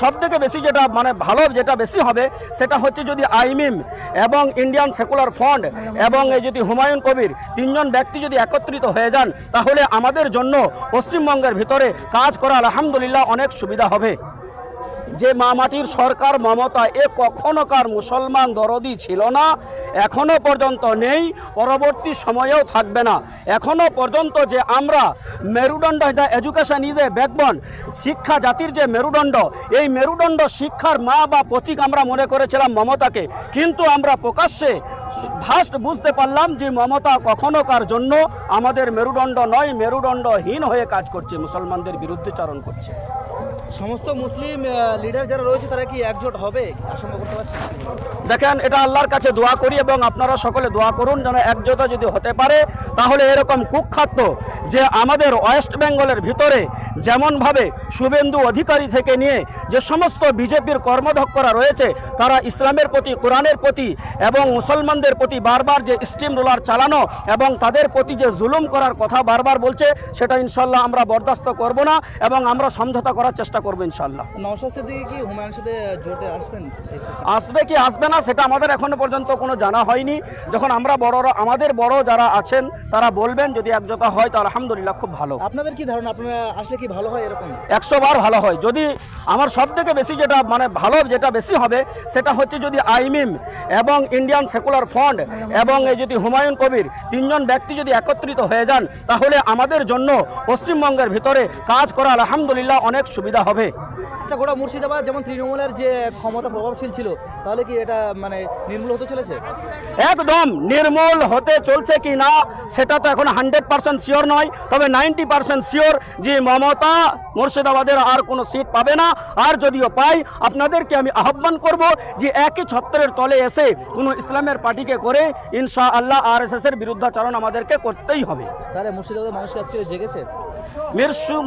সব থেকে বেশি যেটা মানে ভালো যেটা বেশি হবে, সেটা হচ্ছে যদি আইমিম এবং ইন্ডিয়ান সেকুলার ফন্ড এবং এই যদি হুমায়ুন কবির তিনজন ব্যক্তি যদি একত্রিত হয়ে যান, তাহলে আমাদের জন্য পশ্চিমবঙ্গের ভিতরে কাজ করা আলহামদুলিল্লাহ অনেক সুবিধা হবে। যে মামাটির সরকার মমতা এ কখনোকার মুসলমান দরদি ছিল না, এখনও পর্যন্ত নেই, পরবর্তী সময়েও থাকবে না। এখনও পর্যন্ত যে আমরা মেরুদণ্ড the education is a backbone শিক্ষা জাতির যে মেরুদণ্ড, এই মেরুদণ্ড শিক্ষার মা বা প্রতীক আমরা মনে করেছিলাম মমতাকে। কিন্তু আমরা প্রকাশ্যে ফার্স্ট বুঝতে পারলাম যে মমতা কখনোকার জন্য আমাদের মেরুদণ্ড নয়, মেরুদণ্ডহীন হয়ে কাজ করছে, মুসলমানদের বিরুদ্ধে চারণ করছে। সমস্ত মুসলিম লিডার যারা রয়েছে তারা কি একজোট হবে? আশঙ্কা করতে পারছেন দেখেন, এটা আল্লাহর কাছে দোয়া করি এবং আপনারা সকলে দোয়া করুন যেন একজোটা যদি হতে পারে, তাহলে এরকম কুখ্যাত যে আমাদের ওয়েস্ট বেঙ্গলের ভিতরে যেমনভাবে শুভেন্দু অধিকারী থেকে নিয়ে যে সমস্ত বিজেপির কর্মধক্ষরা রয়েছে, তারা ইসলামের প্রতি, কোরআনের প্রতি এবং মুসলমানদের প্রতি বারবার যে স্টিম রোলার চালানো এবং তাদের প্রতি যে জুলুম করার কথা বারবার বলছে, সেটা ইনশাল্লাহ আমরা বরদাস্ত করব না এবং আমরা সমঝোতা করার চেষ্টা করব ইনশাল্লাহ নওশাদ সিদ্দিকি কি হুমায়ুনের সাথে জোটে আসবেন? আসবে কি আসবে না সেটা আমাদের এখনও পর্যন্ত কোনো জানা হয়নি। যখন আমরা বড়রা আমাদের বড় যারা আছেন তারা বলবেন যদি একজোটা হয় তো আলহামদুলিল্লাহ খুব ভালো। আপনাদের কি ধারণা? আপনারা আসলে কি ভালো হয় এরকম? একশো বার ভালো হয়। যদি আমার সব থেকে বেশি যেটা মানে ভালো যেটা বেশি হবে সেটা হচ্ছে যদি আইমিম এবং ইন্ডিয়ান সেকুলার ফ্রন্ট এবং এই যদি হুমায়ুন কবির তিনজন ব্যক্তি যদি একত্রিত হয়ে যান তাহলে আমাদের জন্য পশ্চিমবঙ্গের ভিতরে কাজ করা আলহামদুলিল্লাহ অনেক সুবিধা হবে। হবে। আচ্ছা গোটা মুর্শিদাবাদ যেমন তৃণমূলের যে ক্ষমতা প্রভাবশীল ছিল তাহলে কি এটা মানে নির্মূল হতে চলেছে? একদম নির্মূল হতে চলছে কি না সেটা তো এখন হান্ড্রেড পার্সেন্ট শিওর নয়। তবে নাইনটি পার্সেন্ট শিওর যে মমতা মুর্শিদাবাদের আর কোনো সিট পাবে না। আর যদিও পাই আপনাদেরকে আমি আহ্বান করব যে একই ছত্রের তলে এসে কোনো ইসলামের পার্টিকে করে ইনশা আল্লাহ আর এস এর বিরুদ্ধাচরণ আমাদেরকে করতেই হবে। তাহলে মুর্শিদাবাদের মানুষ আজকে জেগেছে?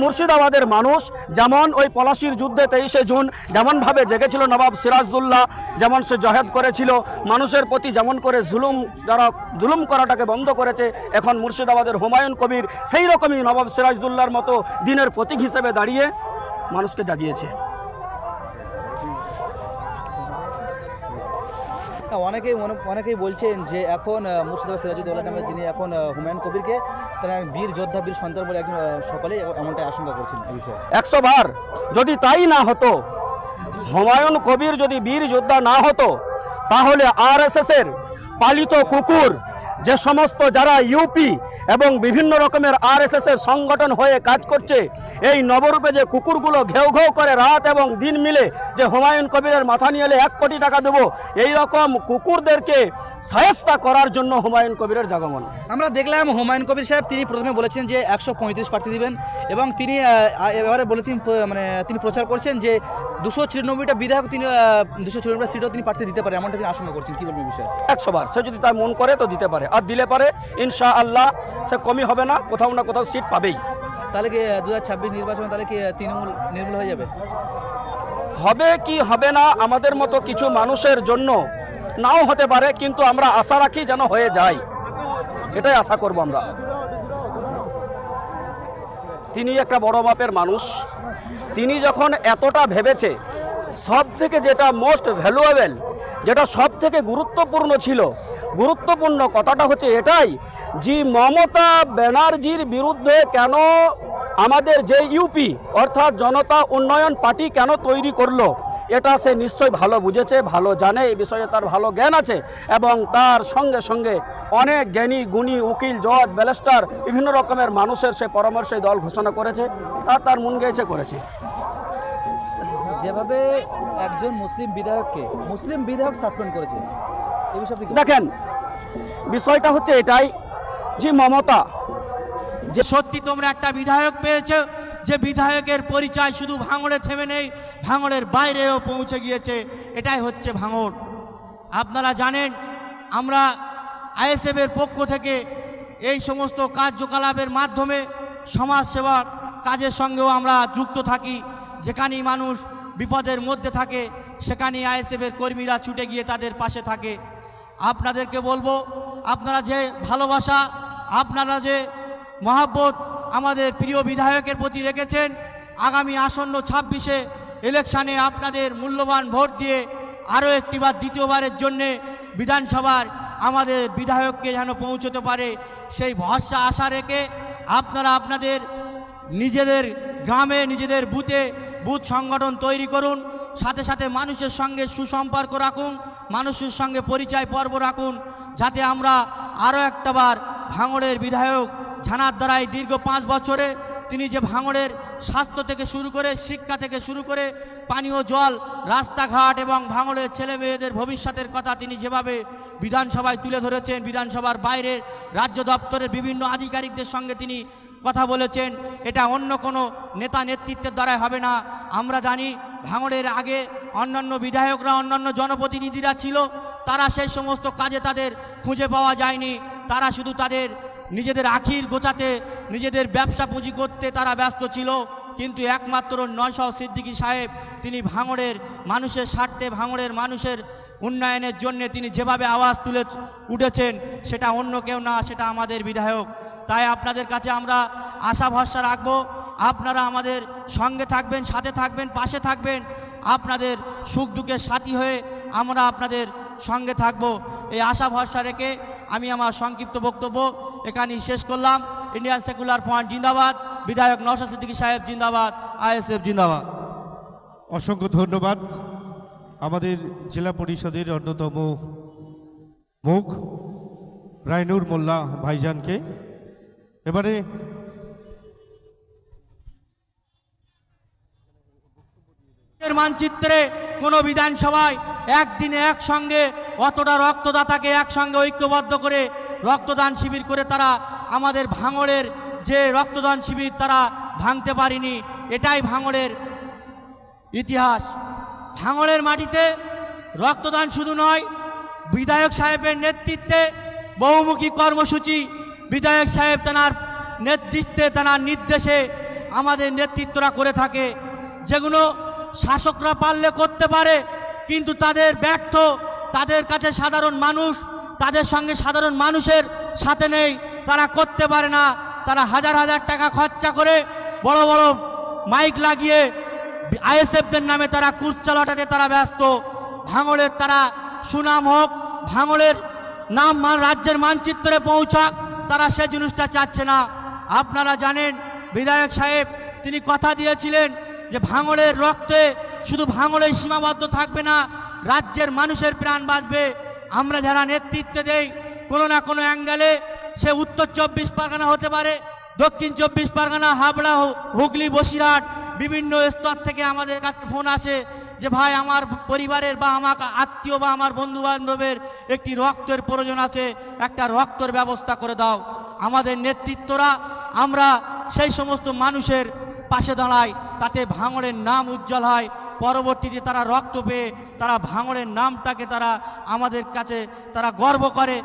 মুর্শিদাবাদের মানুষ যেমন ওই পলাশির যুদ্ধে তেইশে জুন যেমনভাবে জেগেছিল নবাব সিরাজদুল্লাহ, যেমন সে জহেদ করেছিল, মানুষের প্রতি যেমন করে জুলুম যারা জুলুম করাটাকে বন্ধ করেছে, এখন মুর্শিদাবাদের হুমায়ুন কবির সেই রকমই নবাব সিরাজদুল্লাহর মতো দিনের প্রতীক হিসেবে দাঁড়িয়ে মানুষকে জাগিয়েছে। অনেকেই মনে অনেকেই বলছেন যে এখন মুর্শিদাবাদ সিরাজুদ্দৌলা নামে যিনি এখন হুমায়ুন কবিরকে তারা বীর যোদ্ধা বীর সন্তান বলে একজন সকলেই এমনটাই আশঙ্কা করছেন। এই বিষয়ে একশো বার যদি তাই না হতো হুমায়ুন কবির যদি বীর যোদ্ধা না হতো তাহলে আরএসএসের এর পালিত কুকুর যে সমস্ত যারা ইউপি এবং বিভিন্ন রকমের আর এর সংগঠন হয়ে কাজ করছে। এই নবরূপে যে কুকুরগুলো ঘেউ ঘেউ করে রাত এবং দিন মিলে যে হুমায়ুন কবিরের মাথা নিয়ে এলে এক কোটি টাকা দেবো, এই রকম কুকুরদেরকে সায়স্তা করার জন্য হুমায়ুন কবিরের জাগমন। আমরা দেখলাম হুমায়ুন কবির সাহেব, তিনি প্রথমে বলেছেন যে একশো পঁয়ত্রিশ প্রার্থী দিবেন এবং তিনি এবারে বলেছেন মানে তিনি প্রচার করছেন যে দুশো ছিয়ানব্বইটা বিধায়ক তিনি দুশো ছিয়ানব্বইটা সিটও তিনি প্রার্থী দিতে পারে এমনটা তিনি আশঙ্কা করছেন। কি বলবেন বিষয়ে? একশো বার সে যদি তার মন করে তো দিতে পারে আর দিলে পারে ইনশা আল্লাহ সে কমই হবে না কোথাও না কোথাও সিট পাবেই। তাহলে কি দু হাজার ছাব্বিশ নির্বাচনে তাহলে কি তৃণমূল নির্মূল হয়ে যাবে? হবে কি হবে না আমাদের মতো কিছু মানুষের জন্য নাও হতে পারে কিন্তু আমরা আশা রাখি যেন হয়ে যায়। এটাই আশা করব আমরা। তিনি একটা বড় মাপের মানুষ। তিনি যখন এতটা ভেবেছে সব থেকে যেটা মোস্ট ভ্যালুয়েবেল যেটা সব থেকে গুরুত্বপূর্ণ ছিল, গুরুত্বপূর্ণ কথাটা হচ্ছে এটাই যে মমতা ব্যানার্জির বিরুদ্ধে কেন আমাদের যে ইউপি অর্থাৎ জনতা উন্নয়ন পার্টি কেন তৈরি করল এটা সে নিশ্চয় ভালো বুঝেছে ভালো জানে এই বিষয়ে তার ভালো জ্ঞান আছে এবং তার সঙ্গে সঙ্গে অনেক জ্ঞানী গুণী উকিল জজ ব্যালেস্টার বিভিন্ন রকমের মানুষের সে পরামর্শে দল ঘোষণা করেছে তা তার মন গেয়েছে করেছে। যেভাবে একজন মুসলিম বিধায়ককে মুসলিম বিধায়ক সাসপেন্ড করেছে দেখেন বিষয়টা হচ্ছে এটাই যে মমতা যে সত্যি তোমরা একটা বিধায়ক পেয়েছ যে বিধায়কের পরিচয় শুধু ভাঙড়ে থেমে নেই, ভাঙড়ের বাইরেও পৌঁছে গিয়েছে, এটাই হচ্ছে ভাঙড়। আপনারা জানেন, আমরা আইএসএফের পক্ষ থেকে এই সমস্ত কার্যকলাপের মাধ্যমে সমাজসেবার কাজের সঙ্গেও আমরা যুক্ত থাকি। যেখানেই মানুষ বিপদের মধ্যে থাকে, সেখানেই আইএসএফের কর্মীরা ছুটে গিয়ে তাদের পাশে থাকে। আপনাদেরকে বলব, আপনারা যে ভালোবাসা, আপনারা যে মহাব্বত আমাদের প্রিয় বিধায়কের প্রতি রেখেছেন। আগামী আসন্ন ছাব্বিশে ইলেকশানে আপনাদের মূল্যবান ভোট দিয়ে আরও একটি একটিবার দ্বিতীয়বারের জন্যে বিধানসভার আমাদের বিধায়ককে যেন পৌঁছতে পারে, সেই ভরসা আশা রেখে আপনারা আপনাদের নিজেদের গ্রামে, নিজেদের বুথে বুথ সংগঠন তৈরি করুন। সাথে সাথে মানুষের সঙ্গে সুসম্পর্ক রাখুন, মানুষের সঙ্গে পরিচয় পর্ব রাখুন, যাতে আমরা আরও একটাবার ভাঙড়ের বিধায়ক ঝানার দ্বারাই দীর্ঘ পাঁচ বছরে তিনি যে ভাঙড়ের স্বাস্থ্য থেকে শুরু করে শিক্ষা থেকে শুরু করে পানীয় জল, রাস্তাঘাট এবং ভাঙড়ের ছেলে মেয়েদের ভবিষ্যতের কথা তিনি যেভাবে বিধানসভায় তুলে ধরেছেন, বিধানসভার বাইরে রাজ্য দপ্তরের বিভিন্ন আধিকারিকদের সঙ্গে তিনি কথা বলেছেন, এটা অন্য কোনো নেতা নেতৃত্বের দ্বারাই হবে না। আমরা জানি ভাঙড়ের আগে অন্যান্য বিধায়করা, অন্যান্য জনপ্রতিনিধিরা ছিল, তারা সেই সমস্ত কাজে তাদের খুঁজে পাওয়া যায়নি, তারা শুধু তাদের নিজেদের আখির গোছাতে, নিজেদের ব্যবসা পুঁজি করতে তারা ব্যস্ত ছিল। কিন্তু একমাত্র নয়শ সিদ্দিকী সাহেব, তিনি ভাঙড়ের মানুষের স্বার্থে, ভাঙড়ের মানুষের উন্নয়নের জন্য তিনি যেভাবে আওয়াজ তুলে উঠেছেন, সেটা অন্য কেউ না, সেটা আমাদের বিধায়ক। তাই আপনাদের কাছে আমরা আশা ভরসা রাখব, আপনারা আমাদের সঙ্গে থাকবেন, সাথে থাকবেন, পাশে থাকবেন, আপনাদের সুখ দুঃখের সাথী হয়ে আমরা আপনাদের সঙ্গে থাকব। এই আশা ভরসা রেখে আমি আমার সংক্ষিপ্ত বক্তব্য এখানেই শেষ করলাম। ইন্ডিয়ান সেকুলার ফ্রন্ট জিন্দাবাদ। বিধায়ক নওশাদ সিদ্দিকী সাহেব জিন্দাবাদ। আইএসএফ জিন্দাবাদ। অসংখ্য ধন্যবাদ। আমাদের জেলা পরিষদের অন্যতম মুখ রায়নুর মোল্লা ভাইজানকে। এবারে মানচিত্রে কোনো বিধানসভায় একদিনে একসঙ্গে অতটা রক্তদাতাকে একসঙ্গে ঐক্যবদ্ধ করে রক্তদান শিবির করে তারা আমাদের ভাঙড়ের যে রক্তদান শিবির তারা ভাঙতে পারেনি, এটাই ভাঙড়ের ইতিহাস। ভাঙড়ের মাটিতে রক্তদান শুধু নয়, বিধায়ক সাহেবের নেতৃত্বে বহুমুখী কর্মসূচি, বিধায়ক সাহেব তেনার নেতৃত্বে, তেনার নির্দেশে আমাদের নেতৃত্বরা করে থাকে। যেগুলো শাসকরা পারলে করতে পারে, কিন্তু তাদের ব্যর্থ তাদের কাছে সাধারণ মানুষ, তাদের সঙ্গে সাধারণ মানুষের সাথে নেই। তারা করতে পারে না। তারা হাজার হাজার টাকা খরচা করে বড় বড় মাইক লাগিয়ে আইএসএফদের নামে তারা কুচ চালাটাতে তারা ব্যস্ত। ভাঙড়ের তারা সুনাম হোক ভাঙড়ের নাম রাজ্যের মানচিত্রে পৌঁছাক, তারা সে জিনিসটা চাচ্ছে না। আপনারা জানেন, বিধায়ক সাহেব, তিনি কথা দিয়েছিলেন যে ভাঙড়ের রক্তে শুধু ভাঙড়েই সীমাবদ্ধ থাকবে না রাজ্যের মানুষের প্রাণ বাঁচবে। আমরা যারা নেতৃত্ব দেই, কোনো না কোনো অ্যাঙ্গেলে সে উত্তর চব্বিশ পরগনা হতে পারে, দক্ষিণ চব্বিশ পরগনা, হাবড়া হুগলি, বসিরহাট, বিভিন্ন স্তর থেকে আমাদের কাছে ফোন আসে যে, ভাই, আমার পরিবারের বা আমার আত্মীয় বা আমার বন্ধু বান্ধবের একটি রক্তের প্রয়োজন আছে, একটা রক্তের ব্যবস্থা করে দাও। আমাদের নেতৃত্বরা, আমরা সেই সমস্ত মানুষের পাশে দাঁড়াই, তাতে ভাঙড়ের নাম উজ্জ্বল হয় পরবর্তীতে তারা রক্ত পেয়ে তারা ভাঙড়ের নামটাকে তারা আমাদের কাছে তারা গর্ব করে।